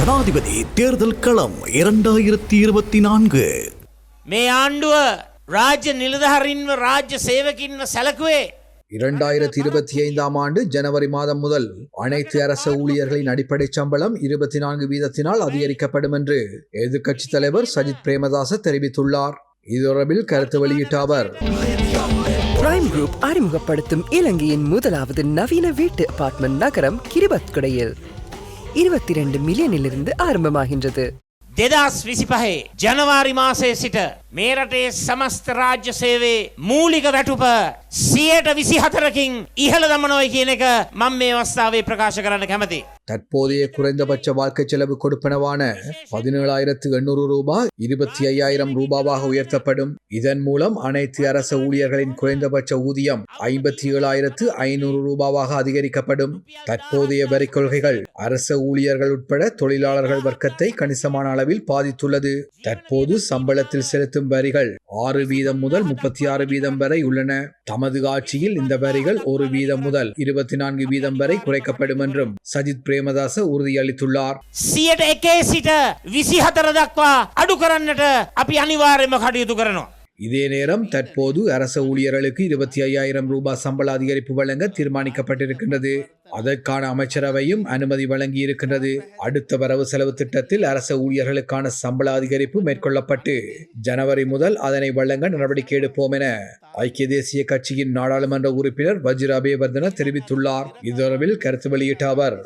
ஜனாதிபதி தேர்தல் களம் இரண்டாயிரத்தி இருபத்தி நான்கு මේ ආණ්ඩුව රාජ්‍ය නිලධහරින්ව රාජ්‍ය සේවකින්ව සැලකුවේ இரண்டாயிரத்தி இருபத்தி ஐந்தாம் ஆண்டு ஜனவரி மாதம் முதல் அனைத்து அரச ஊழியர்களின் அடிப்படை சம்பளம் இருபத்தி நான்கு வீதத்தினால் அதிகரிக்கப்படும் என்று எதிர்க்கட்சித் தலைவர் சஜித் பிரேமதாச தெரிவித்துள்ளார் இது தொடர்பில் கருத்து வெளியிட்ட அவர் பிரைம் குரூப் அறிமுகப்படுத்தும் இலங்கையின் முதலாவது நவீன வீட்டு அபார்ட்மெண்ட் நகரம் கிரிபத்குடையில் இருபத்தி ரெண்டு மில்லியனிலிருந்து ஆரம்பமாகின்றது දෙදස් විසි පහේ ජනවාරි මාසය සිට මේ රටේ සමස්ත රාජ්‍ය සේවේ මූලික වැටුප සියයට විසි හතරකින් ඉහළ දමනොයි කියන එක මං මේ අවස්ථාවේ ප්‍රකාශ කරන්න කැමති. தற்போதைய குறைந்தபட்ச வாழ்க்கை செலவு கொடுப்பனவான பதினேழாயிரத்து எண்ணூறு ரூபாய் இருபத்தி ஐயாயிரம் ரூபாவாக உயர்த்தப்படும் இதன் மூலம் அனைத்து அரச ஊழியர்களின் குறைந்தபட்ச ஊதியம் ஐம்பத்தி ஏழாயிரத்து ஐநூறு ரூபாவாக அதிகரிக்கப்படும் தற்போதைய வரி கொள்கைகள் அரச ஊழியர்கள் உட்பட தொழிலாளர்கள் வர்க்கத்தை கணிசமான அளவில் பாதித்துள்ளது தற்போது சம்பளத்தில் செலுத்தும் வரிகள் ஆறு வீதம் முதல் முப்பத்தி ஆறு வீதம் வரை உள்ளன தமது ஆட்சியில் இந்த வரிகள் ஒரு வீதம் முதல் இருபத்தி நான்கு வீதம் வரை குறைக்கப்படும் என்றும் சஜித் பிரேமதாச உறுதியளித்துள்ளார் සියට එකේ සිට විසි හතර දක්වා අඩු කරන්නට අපි අනිවාර්යම කටයුතු කරනවා. இதே நேரம் தற்போது அரச ஊழியர்களுக்கு இருபத்தி ஐயாயிரம் ரூபாய் சம்பள அதிகரிப்பு வழங்க தீர்மானிக்கப்பட்டிருக்கின்றது அதற்கான அமைச்சரவையும் அனுமதி வழங்கியிருக்கின்றது. அடுத்த வரவு செலவு திட்டத்தில் அரச ஊழியர்களுக்கான சம்பள அதிகரிப்பு மேற்கொள்ளப்பட்டு ஜனவரி முதல் அதனை வழங்க நடவடிக்கை எடுப்போம் என ஐக்கிய தேசிய கட்சியின் நாடாளுமன்ற உறுப்பினர் வஜ்ர அபயவர்தன தெரிவித்துள்ளார். இதுதொடர்பில் கருத்து வெளியிட்ட அவர்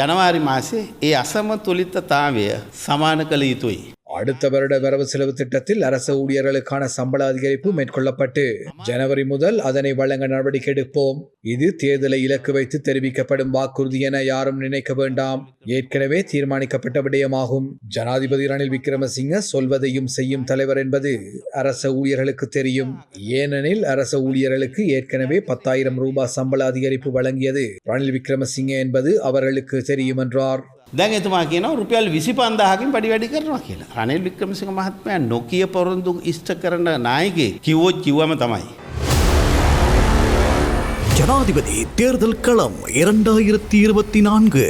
ஜனவரி மாசி ஏ அசம துளித்த தாவிய சமான கலித்துய் அடுத்த வருட வரவு செலவு திட்டத்தில் அரச ஊழியர்களுக்கான சம்பள அதிகரிப்பு மேற்கொள்ளப்பட்டு ஜனவரி முதல் அதனை வழங்க நடவடிக்கை எடுப்போம். இது தேர்தலை இலக்கு வைத்து தெரிவிக்கப்படும் வாக்குறுதி என யாரும் நினைக்க வேண்டாம். ஏற்கனவே தீர்மானிக்கப்பட்ட விடயமாகும். ஜனாதிபதி ரணில் விக்ரமசிங்க சொல்வதையும் செய்யும் தலைவர் என்பது அரச ஊழியர்களுக்கு தெரியும். ஏனெனில் அரச ஊழியர்களுக்கு ஏற்கனவே பத்தாயிரம் ரூபாய் சம்பள அதிகரிப்பு வழங்கியது ரணில் விக்ரமசிங்க என்பது அவர்களுக்கு தெரியும் என்றார் දැන් එතුමා කියනවා රුපියල් විසි පන්දාහකින් පඩි වැඩි කරනවා කියලා. රනිල් වික්‍රමසිංහ මහත්මයා නොකිය පොරොන්දු ඉෂ්ට කරන නායකේ කිව්වොත් කිව්වම තමයි. ஜனாதிபதி தேர்தல் களம் இரண்டாயிரத்தி இருபத்தி நான்கு